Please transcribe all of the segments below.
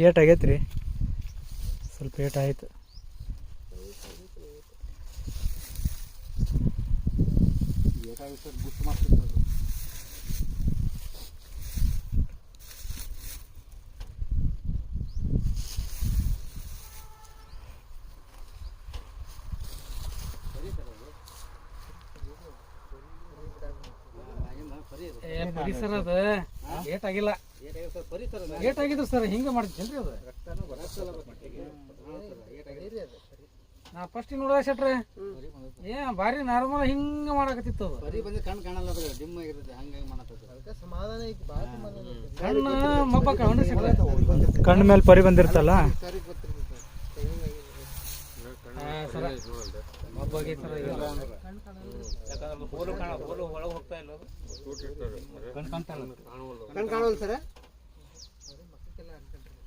Eight ಆಗೈತೆ ರೀ ಸ್ವಲ್ಪ ಏಟ್ ಆಯಿತು. ಪರಿಸರದ ಬುಸ್ ಮಾಡ್ತಿರ್ತದೆ ಆಗಿದ್ರು ಪರಿಸರ ಅದು ಏಟ್ ಆಗಿಲ್ಲ ಏಟ್ ಆಗಿದ್ರು ಸರ್ ಹಿಂಗೆ ಮಾಡ್ತೀನಿ ಅದು. ನಾ ಫಸ್ಟ್ ನೋಡ ಶೆಟ್ರೆ. ಏ ಭಾರಿ ನಾರ್ಮಲ್ ಹಿಂಗೆ ಮಾಡಕತ್ತಿತ್ತು ಅದು. ಬರೀ ಬಂದು ಕಣ್ಣು ಕಾಣಲ್ಲ ಅದು ಡಿಮ್ ಆಗಿರುತ್ತೆ ಹಂಗಾಗಿ ಮಾಡತ್ತದ ಕಣ್ಣು ಮಬ್ಬಕ್ಕ ಹೊಂಡ ಶೆಟ್ರೆ ಕಣ್ಣು ಮೇಲೆ ಪರಿ ಬಂದಿರ್ತಲ್ಲ ಸರಿ ಕಾಣ ಸರ ಕಾಣ್ತಾ ಇಲ್ಲ ಕಣ್ಣು ಕಾಣೋಲ್ಲ ಸರ್?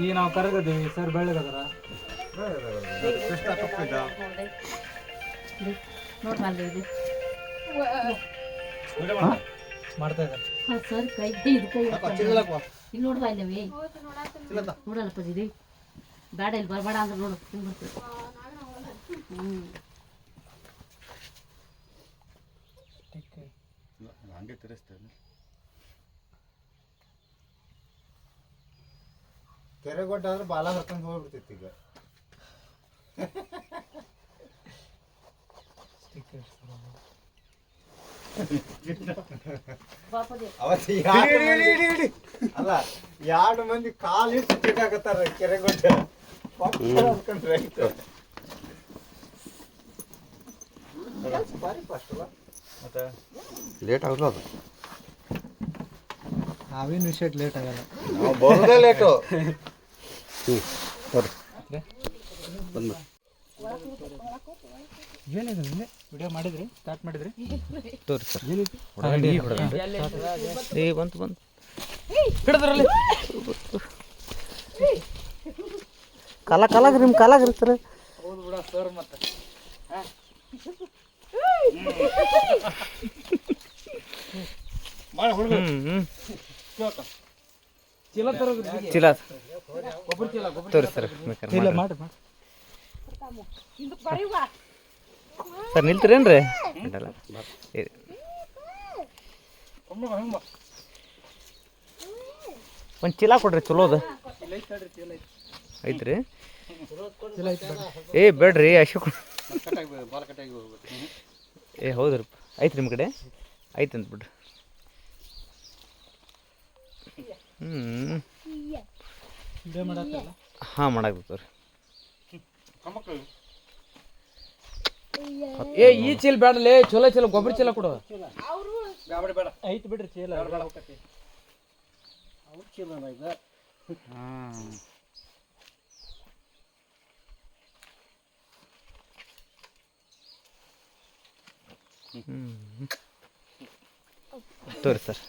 ಈಗ ನಾವು ಕರಗದೀವಿ ಸರ್ ಬೆಳ್ಳಗದರ? ಮಾಡ್ತಾ? ಇದ್ದಾರೆ. ಸರ್ ಕೈ ಇದು ಕೈ ಇಲ್ಲಿ ನೋಡ್ಬಾ ಇಲ್ಲವೇ ನೋಡಲ್ಲಪ್ಪ ಇದು ಬೇಡ ಇಲ್ಲಿ ಬರಬೇಡ ಅಂದ್ರೆ ನೋಡು ಹ್ಞೂ ಹಂಗೆ ತಿರ್ಸ್ತೇನೆ ಕೆರೆಗೊಡ್ಡ ಆದ್ರೆ ಬಾಲ ಹರ್ಕೊಂಡು ಹೋಗ್ಬಿಡ್ತಿತ್ತು ಈಗ. ಅವತ್ತು ಅಲ್ಲ ಎರಡು ಮಂದಿ ಕಾಲು ಚಿಕ್ಕಾಕತ್ತಾರ ಕೆರೆಗೊಡ್ಡ ಹರ್ಕೊಂಡ್ರೆ ಆಯ್ತು. ಬಾರಿ ಫಸ್ಟ್ ಅಲ್ಲ ಮತ್ತೆ? ಲೇಟ್ ಆಗಲ್ಲ ಅದು. ನಾವೇನು ವಿಷಯ ಲೇಟ್ ಆಗಲ್ಲ. ನಾವು ಬರೋದೇ ಲೇಟು ಬಂದು ಏನಿದೆ ನಿನ್ನೆ? ವಿಡಿಯೋ ಮಾಡಿದ್ರಿ? ಸ್ಟಾರ್ಟ್ ಮಾಡಿದ್ರಿ? ತೋರಿ ಸರ್. ಏನೈತಿ ಏ ಬಂತು ಬಂತು. ಹಿಡಿದ್ರಲ್ಲಿ? ಕಾಲ ಕಾಲಾಗ್ರಿ ನಿಮ್ಮ ಕಾಲಾಗ್ರಿ ಸರ್. ಹೌದು ಬಿಡ ಸರ್ ಮತ್ತೆ. ಚೀಲ ತೋರಿ ಸರ್ ಇಲ್ಲ ಮಾಡಿ ಸರ್ ನಿಲ್ತೀರೇನ್ರಿ ಅಡ್ಡಲ್ಲ ಚೀಲ ಕೊಡ್ರಿ ಚಲೋದು ಐತ್ರಿ ಏ ಬೇಡ್ರಿ ಅಶೋಕ್ ಕಟ್ಟಾಗಿ ಬಾಲ ಕಟ್ಟಾಗಿ ಹೋಗ್ಬೇಕು ಏ ಹೌದ್ರಪ್ಪ ಐತ್ರಿ ನಿಮ್ಮ ಕಡೆ? ಐತೆ ಅಂತ ಬಿಡ್ರಿ ಹ್ಞೂ ಹಾಂ ಮಾಡಾಕ್ಬೇಕು ಏ ಈ ಚೀಲ ಬೇಡಲೇ ಚಲೋ ಚಲೋ ಗೊಬ್ಬರ ಚೀಲ ಕೊಡು. ಐತ್ ಬಿಡ್ರಿ ಚೀಲ. ತೋರಿ ಸರ್.